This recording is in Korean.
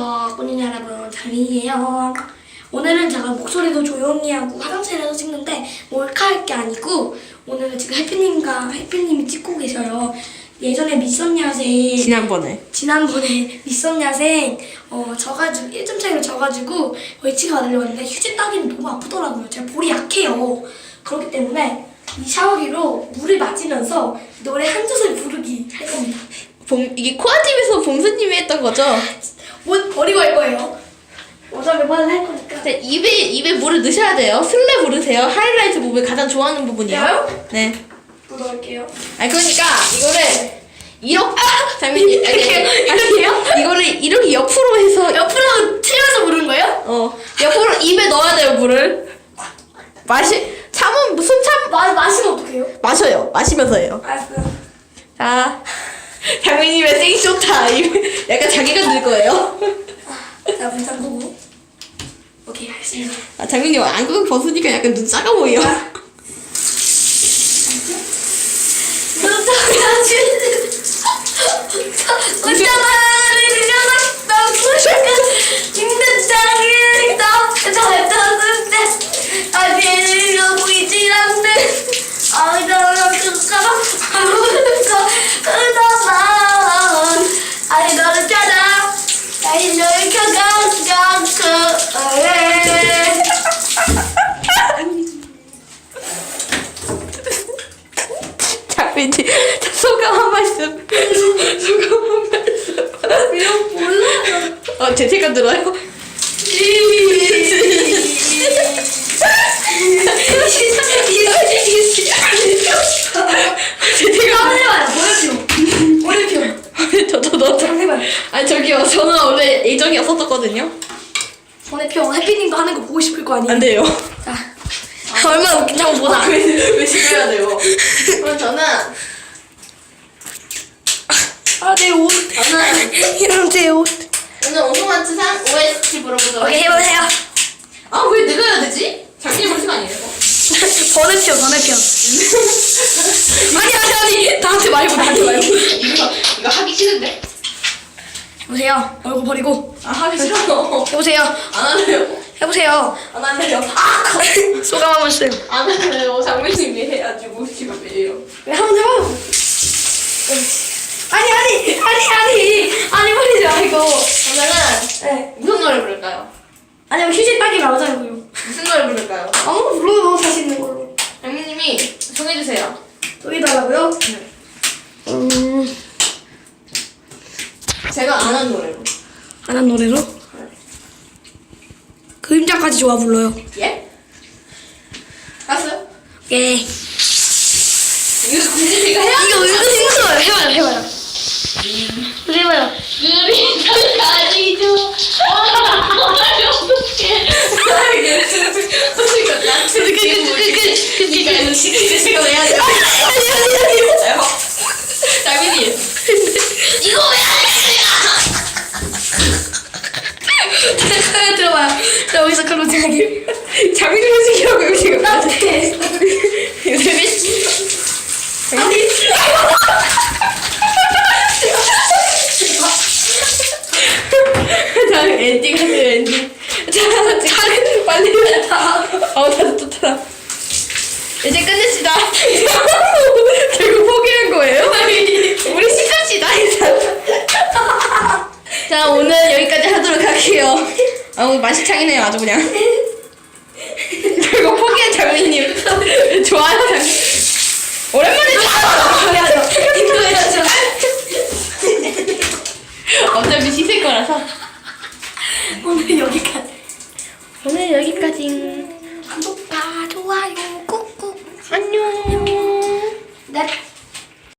안녕하세요, 꾸님 여러분, 장민이에요. 오늘은 제가 목소리도 조용히 하고 화장실에서 찍는데 몰카 할 게 아니고 오늘은 지금 해피님과 해피님이 찍고 계셔요. 예전에 미션 야생 지난번에 지난번에 미션 야생 어 져가지고 1점 차이로 져가지고 벌칙을 받으려고 했는데 휴지 따기는 너무 아프더라고요. 제가 볼이 약해요. 그렇기 때문에 이 샤워기로 물을 맞으면서 노래 한 소절 부르기 할 겁니다. 봉, 이게 코아TV에서 봉수님이 했던 거죠? 옷 버리고 할 거예요. 어차피 몇번은 할 거니까. 자, 입에 입에 물을 넣으셔야 돼요. 슬래 부르세요. 하이라이트 부분 가장 좋아하는 부분이요. 내가요? 네. 묻어갈게요. 아니 그러니까 이거를 이렇게 장민님 아니, 이렇게요? 이거를 이렇게 옆으로 해서 옆으로 틀려서 부른 거예요? 어 옆으로 입에 넣어야 돼요 물을. 마시 참은 손참 마, 마시면 어떡해요? 마셔요. 마시면서 해요. 알았어요. 자 장민님의 생쇼 타임. 약간 자기가 늘 거예요. 자, 문 잠그고. 오케이, 알겠습니다. 아, 장민님 안경 벗으니까 약간 눈 작아 보여. 혼자만을 들여놨다 자, 소감 한 말씀. 소감 한 말씀. 이런 몰라요 어, 제 색깔 들어요? 제 저도 아니 저기요 저는 원래 예정이 없었거든요. 머리표 해피님도 하는 거 보고 싶을 거 아니에요 안 돼요. 자 얼마나 웃긴지 한번 보자 왜 왜 싫어야 돼요? 그럼 저는 아내 옷. 저는 이런 제 옷. 오늘 오송한트상 OST 물어보도록 오케이. 해보세요. 아왜 내가 해야 되지? 장민이 볼 시간 아니에요? 번외표 번외표. 아니 아니 아니 나한테 말고 나한테 말고. 이거 이거 하기 싫은데? 해보세요. 얼굴 버리고 아 하기 싫어. 해보세요. 안 할래요. 해보세요. 안 할래요. 아 소감 한 번씩. 안 할래요. 장민님이 해야지 뭐. 네, 한번 해봐요. 아니 아니 아니 아니 아니 버리지 말고. 그러면은 네. 무슨 노래 부를까요? 아니면 휴지 따기 나오잖아요. 무슨 노래 부를까요? 아무거 불러도 자신 있는 걸로. 장민님이 정해주세요. 또 해달라고요? 음. 제가 아는 노래로. 안한 노래로? 그림자까지 좋아 불러요. 예? 알았어요? 예. 이거 굳이 제가 해야 이거 은근 힘들어요. 해봐요, 해봐요. 해봐요. 그림자까지 줘. 어떡해. 그니까 지금 왜 하죠? 아니, 아니, 아니. 장민이 이거 여기서 그럼 생각해. 장민이 music 이거 지금 나한테. 아니. 자 엔딩 하세요 엔딩 자 작은 빨리 어우 다시 좋더라 이제 끝냅시다 결국 포기한 거예요? 우리 시작시다 일단 자 오늘 여기까지 하도록 아 오늘 만시창이네요 아주 그냥 결국 포기한 장미님 좋아요 장미 오랜만에 좋아요 인도해야죠. 어차피 씻을 거라서 오늘 여기까지. 오늘 여기까지 구독과 좋아요 꾹꾹. 안녕 네.